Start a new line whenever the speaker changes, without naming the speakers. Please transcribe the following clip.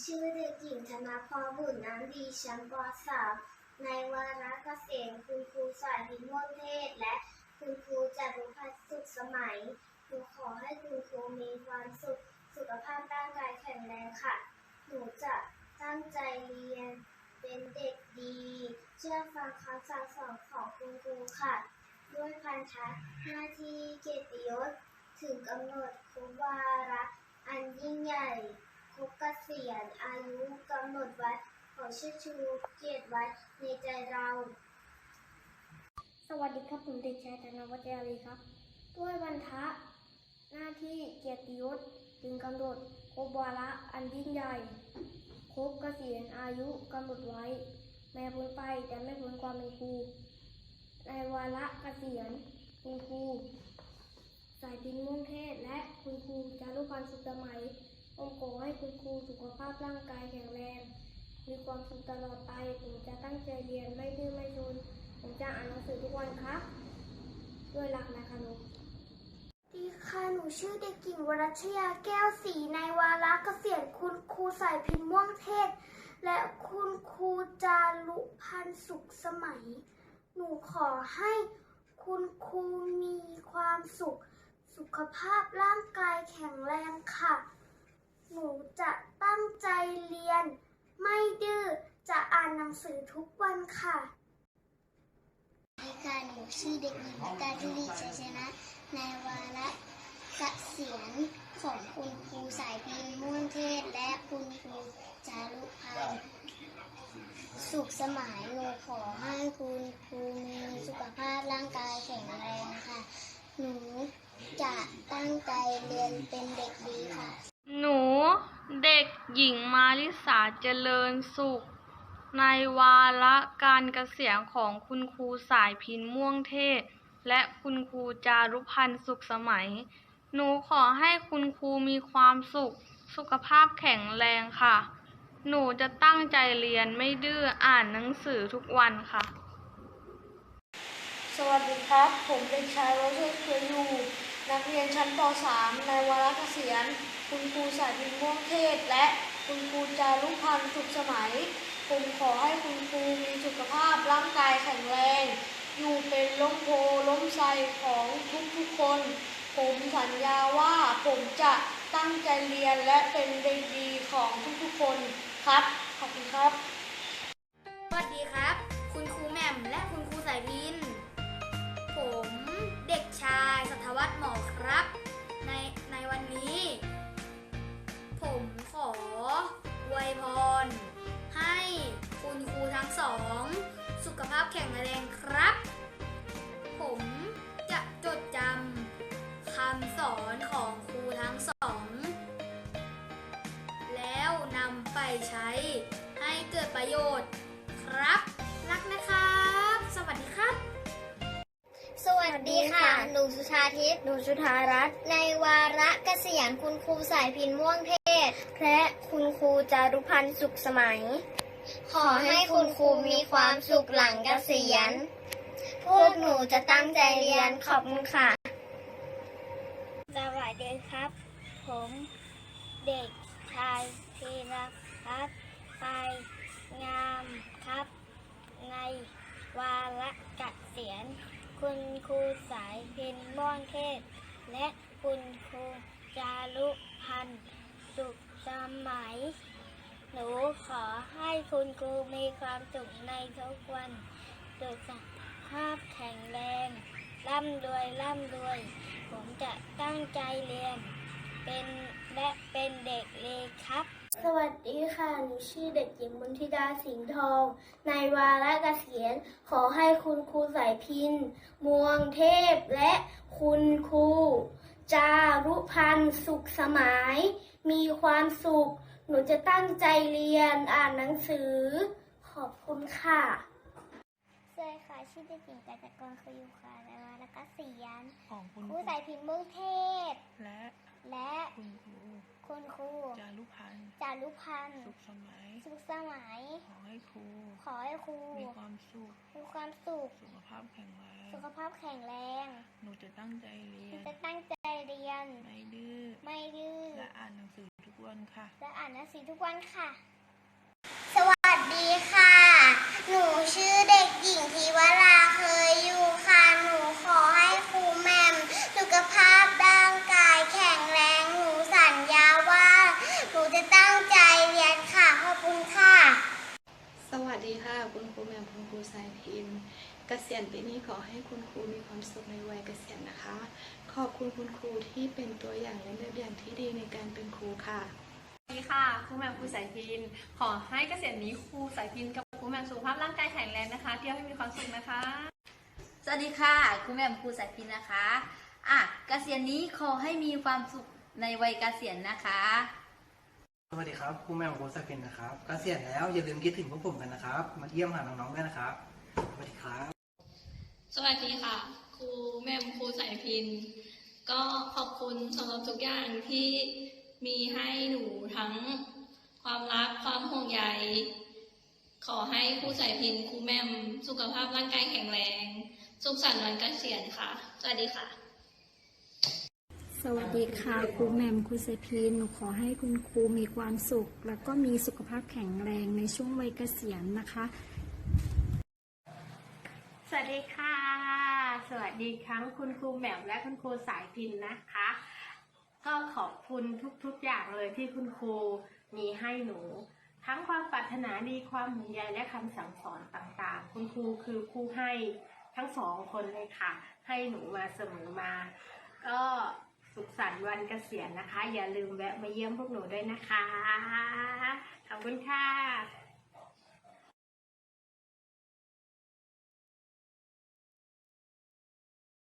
ชื่อเด็กหญิงธนาพรบุญน้ำดีชั้นป .3 ในวาระเกษมคุณครูสายพิมพ์เทศ และคุณครูจารุพัฒน์สุขสมัยหนูขอให้คุณครูมีความสุขสุขภาพร่างกายแข็งแรงค่ะ หนูจะตั้งใจเรียนเป็นเด็กดี เชื่อฟังคำสั่งสอนของคุณครูค่ะ ด้วยพันธะหน้าที่เกียรติยศ ถึงกำหนดครบวาระอันยิ่งใหญ่ ครบเกษียณอายุกำหนดไว้ ขอเชิดชูเกียรติไว้ในใจเรา สวัสดีครับ ผมเด็กชายธนวัฒน์ยาลีครับ ด้วยวันทะ หน้าที่เกียรติยศถึงกำหนดครบวาระอันยิ่งใหญ่ ครบเกษียณอายุกำหนดไว้ แม้พ้นไปแต่ไม่พ้นความเป็นครู ในวาระเกษียณคุณครูสายพินม่วงเทศและคุณครูจารุพันธ์สุขสมัย ผมขอให้คุณครูสุขภาพร่างกายแข็งแรง มีความสุขตลอดไป ผมจะตั้งใจเรียนไม่ดื้อไม่ซนผมจะอ่านหนังสือทุกวันครับ ด้วยรักนะคะนุดีค่ะหนูชื่อเด็กหญิงวรัชยาแก้วศรีในวาระเกษียณคุณครูสายพินม่วงเทศ และคุณครูจารุพันธ์สุขสมัย หนูขอให้คุณครูมีความสุข สุขภาพร่างกายแข็งแรงค่ะ หนูจะตั้งใจเรียน ไม่ดื้อ จะอ่านหนังสือทุกวันค่ะ
สวัสดีค่ะหนูชื่อเด็กหญิงกาจุลีชัยชนะ ในวาระกะเกษียณของคุณครูสายพินม่วงเทศ และคุณครูจารุพันธ์สุขสมัยหนูขอให้คุณครูมีสุขภาพร่างกายแข็งแรงค่ะ หนูจะตั้งใจเรียนเป็นเด็กดีค่ะ
หนูเด็กหญิงมาริสาเจริญสุข ในวาระการเกษียณของคุณครูสายพินม่วงเทศ และคุณครูจารุพันธ์สุขสมัย หนูขอให้คุณครูมีความสุข สุขภาพแข็งแรงค่ะ หนูจะตั้งใจเรียนไม่ดื้ออ่านหนังสือทุกวันค่ะ
สวัสดีครับ ผมเด็กชายวรเชษฐ์เคยอยู่ นักเรียนชั้นป .3 ในวาระเกษียณ คุณครูสายพินม่วงเทศ และคุณครูจารุพันธ์สุขสมัย ผมขอให้คุณครูมีสุขภาพร่างกายแข็งแรง อยู่เป็นล้มโพล้มไทรของทุกๆคน ผมสัญญาว่าผมจะตั้งใจเรียนและเป็นเด็กดีของทุกๆคนครับ ขอบคุณครับ
สวัสดีครับ คุณครูแหม่มและคุณครูสายพิน ผมเด็กชายสัทวัฒน์หมอครับ เกิดประโยชน์ครับ รักนะครับ สวัสดีครับ
สวัสดีค่ะ หนูสุธาทิพย์
หนูชุธารัตน์
ในวาระเกษียณคุณครูสายพินม่วงเทศ
และคุณครูจารุพันธ์สุขสมัย
ขอให้คุณครูมีความสุขหลังเกษียณ พวกหนูจะตั้งใจเรียนขอบคุณค่ะ
สวัสดีครับ ผมเด็กชายธีรพัฒน์ไป งามครับ ในวาระเกษียณคุณครูสายพินม่วงเทศ และคุณครูจารุพันธ์สุขสมัย หนูขอให้คุณครูมีความสุขในทุกวันสุขภาพแข็งแรง ร่ำรวย ร่ำรวย ผมจะตั้งใจเรียน เป็นและเป็นเด็กเลยครับ สวัสดีค่ะ หนูชื่อเด็กหญิงมนทิดาสิงห์ทอง ในวาระเกษียณ ขอให้คุณครูสายพินมวงเทพและคุณครู จารุพันธ์สุขสมัยมีความสุข หนูจะตั้งใจเรียนอ่านหนังสือ ขอบคุณค่ะ
สวัสดีค่ะ ชื่อเด็กหญิงกัจกรเคยอยู่ค่ะในวาระเกษียณ
ของคุณ
ครูสายพินม่วงเทศ
และ
และ
คุณครู
คุณครู
จารุพันธ์
จารุพันธ์
สุขสมัย
สุขสมัย
ขอให้ครู
ขอให้ครู
มีความสุข
มีความสุข
สุขภาพแข็งแรง
สุขภาพแข็งแรง
หนูจะตั้งใจเรียน
จะตั้งใจเรียน
ไม่ดื้อ
ไม่ดื้อ
และอ่านหนังสือทุกวัน
วันค่ะ
และอ่านหนังสือทุกวันค่ะ สวัสดีค่ะ หนูชื่อเด็กหญิงทิวรา
ค่ะคุณครูแหม่มคุณครูสายพินเกษียณปีนี้ขอให้คุณครูมีความสุขในวัยเกษียณนะคะ ขอบคุณคุณครูที่เป็นตัวอย่างและแบบอย่างที่ดีในการเป็นครูค่ะ
สวัสดีค่ะครูแหม่มครูสายพินขอให้เกษียณนี้ครูสายพินกับครูแหม่มสุขภาพร่างกายแข็งแรงนะคะ เที่ยวให้มีความสุขนะคะ
สวัสดีค่ะครูแหม่มครูสายพินนะคะอะเกษียณนี้ขอให้มีความสุขในวัยเกษียณนะคะ
สวัสดีครับครูแม่ของโค้ชสายพินนะครับเกษียณแล้วอย่าลืมคิดถึงพวกผมกันนะครับ มาเยี่ยมหาน้องๆด้วยนะครับ สวัสดีครับ
สวัสดีค่ะ ครูแม่มครูสายพิน ก็ขอบคุณสำหรับทุกอย่างที่มีให้หนูทั้งความรักความห่วงใยขอให้ครูสายพินครูแม่มสุขภาพร่างกายแข็งแรง สุขสันต์วันเกษียณค่ะ สวัสดีค่ะ
สวัสดีค่ะครูแหม่มครูเซพินหนูขอให้คุณครูมีความสุข แล้วก็มีสุขภาพแข็งแรงในช่วงวัยเกษียณนะคะ
สวัสดีค่ะ สวัสดีทั้งคุณครูแหม่มและคุณครูสายพินนะคะ ก็ขอบคุณทุกๆอย่างเลยที่คุณครูมีให้หนู ทั้งความปรารถนาดีความห่วงใยและคำสั่งสอนต่างๆ คุณครูคือผู้ให้ทั้งสองคนเลยค่ะ ให้หนูมาเสมอมา ก็ สุขสันต์วันเกษียณนะคะ อย่าลืมแวะมาเยี่ยมพวกหนูด้วยนะคะ ขอบคุณค่ะ